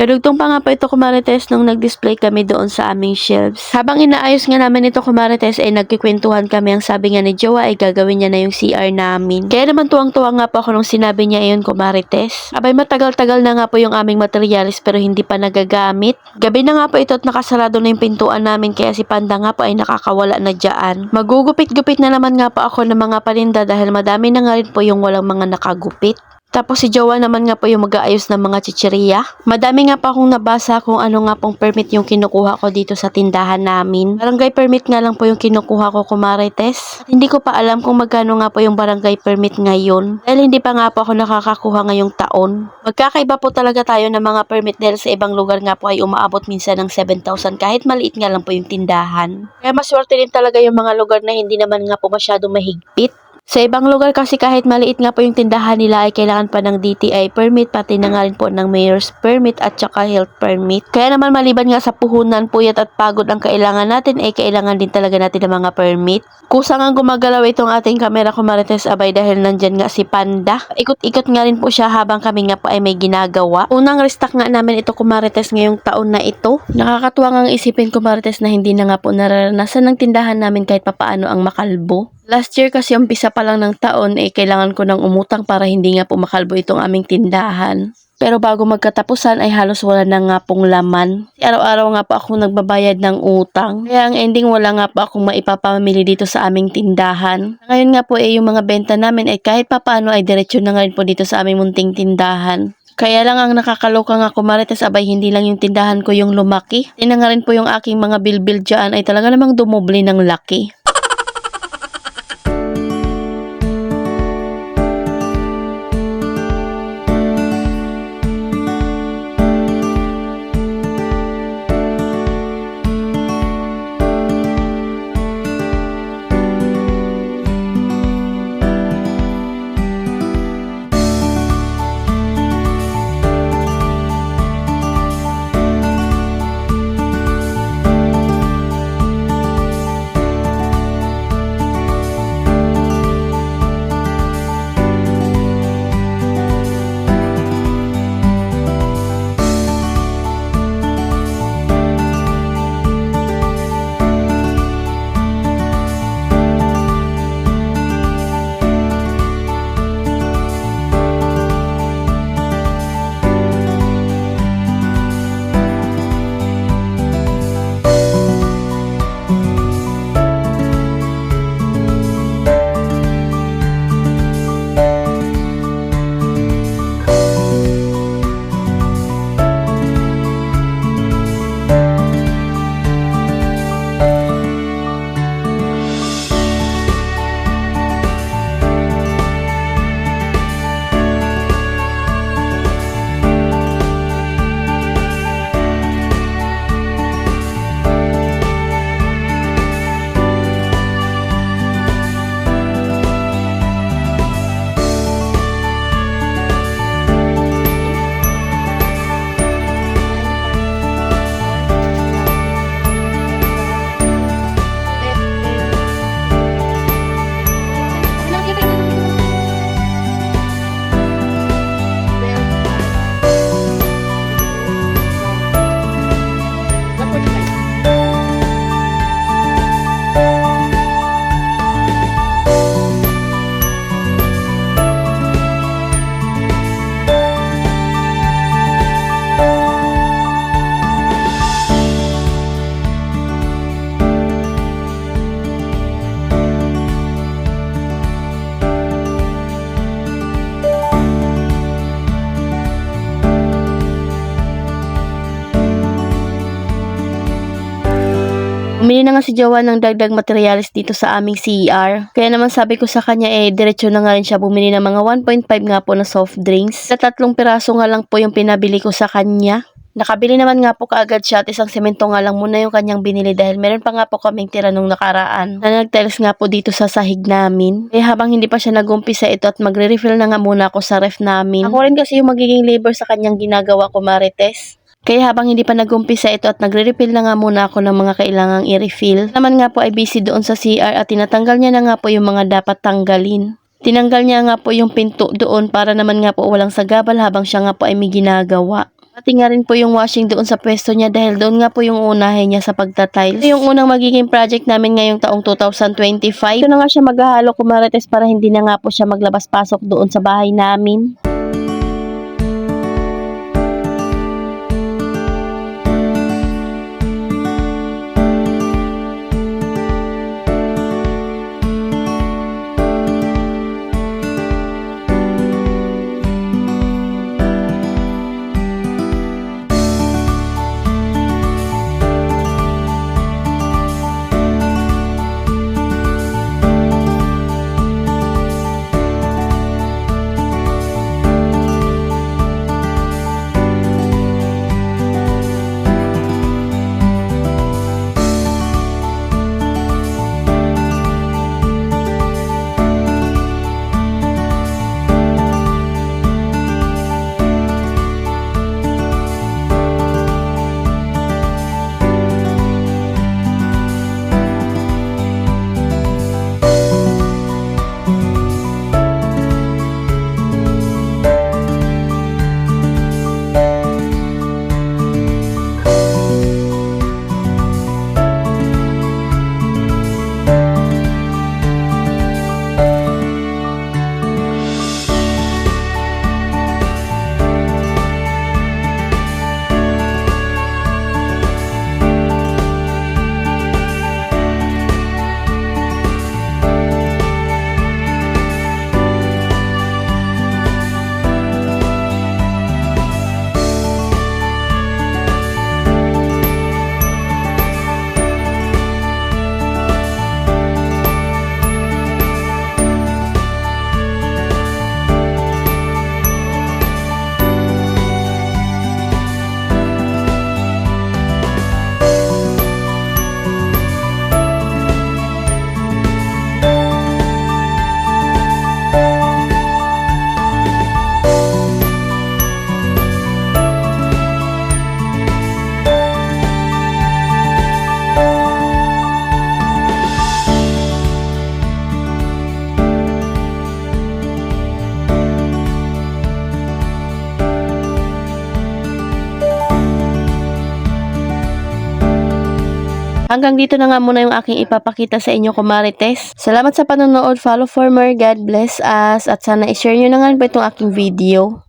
Kadugtong pa nga pa ito kumarites nung nag-display kami doon sa aming shelves. Habang inaayos nga namin ito kumarites ay nagkikwentuhan kami ang sabi nga ni Jowa ay gagawin niya na yung CR namin. Kaya naman tuwang-tuwa nga po ako nung sinabi niya iyon kumarites. Abay matagal-tagal na nga po yung aming materialis pero hindi pa nagagamit. Gabi na nga po ito at nakasarado na yung pintuan namin kaya si Panda nga po ay nakakawala na dyan. Magugupit-gupit na naman nga po ako ng mga paninda dahil madami na nga rin po yung walang mga nakagupit. Tapos si Jowa naman nga po yung mag-aayos ng mga chichirya. Madami nga pa akong nabasa kung ano nga pong permit yung kinukuha ko dito sa tindahan namin. Barangay permit nga lang po yung kinukuha ko kumarites. Hindi ko pa alam kung magkano nga po yung barangay permit ngayon. Dahil hindi pa nga po ako nakakakuha ngayong taon. Magkakaiba po talaga tayo ng mga permit dahil sa ibang lugar nga po ay umaabot minsan ng 7,000 kahit maliit nga lang po yung tindahan. Kaya maswerte din talaga yung mga lugar na hindi naman nga po masyado mahigpit. Sa ibang lugar kasi kahit maliit nga po yung tindahan nila ay kailangan pa ng DTI permit pati na nga rin po ng mayor's permit at saka health permit. Kaya naman maliban nga sa puhunan, puyat at pagod ang kailangan natin ay kailangan din talaga natin ng mga permit. Kusang ang gumagalaw itong ating kamera kumarites abay dahil nandyan nga si Panda. Ikot-ikot nga rin po siya habang kami nga po ay may ginagawa. Unang restock nga namin ito kumarites ngayong taon na ito. Nakakatuwang ang isipin kumarites na hindi na nga po nararanasan ng tindahan namin kahit papaano ang makalbo. Last year kasi umpisa pa lang ng taon eh kailangan ko ng umutang para hindi nga po makalbo itong aming tindahan. Pero bago magkatapusan ay halos wala na nga pong laman. Araw-araw nga po ako nagbabayad ng utang. Kaya ang ending wala nga po akong maipapamili dito sa aming tindahan. Ngayon nga po eh yung mga benta namin ay kahit papaano ay diretsyo na nga rin po dito sa aming munting tindahan. Kaya lang ang nakakaloka nga kumarites abay hindi lang yung tindahan ko yung lumaki. Hindi na nga rin po yung aking mga bilbil dyan ay talaga namang dumoble ng laki. Umili na nga si Jowa ng dagdag materials dito sa aming CER. Kaya naman sabi ko sa kanya eh, diretsyo na nga rin siya bumili ng mga 1.5 nga po na soft drinks. Sa tatlong piraso nga lang po yung pinabili ko sa kanya. Nakabili naman nga po kaagad siya at isang semento nga lang muna yung kanyang binili dahil meron pa nga po kaming tira nung nakaraan na nagtiles nga po dito sa sahig namin. Eh habang hindi pa siya nag-umpisa ito at magre-refill na nga muna ako sa ref namin. Ako rin kasi yung magiging labor sa kanyang ginagawa ko Marites. Kaya habang hindi pa nag-umpisa ito at nagre-refill na nga muna ako ng mga kailangang i-refill, naman nga po ay busy doon sa CR at tinatanggal niya na nga po yung mga dapat tanggalin. Tinanggal niya nga po yung pinto doon para naman nga po walang sagabal habang siya nga po ay may ginagawa. Pati nga rin po yung washing doon sa pwesto niya dahil doon nga po yung unahin niya sa pagtatiles. Ito yung unang magiging project namin ngayong taong 2025. Ito na nga siya maghahalo kumarites para hindi na nga po siya maglabas-pasok doon sa bahay namin. Hanggang dito na nga muna yung aking ipapakita sa inyo, kumarites. Salamat sa panonood. Follow for more. God bless us. At sana i-share nyo na nga po itong aking video.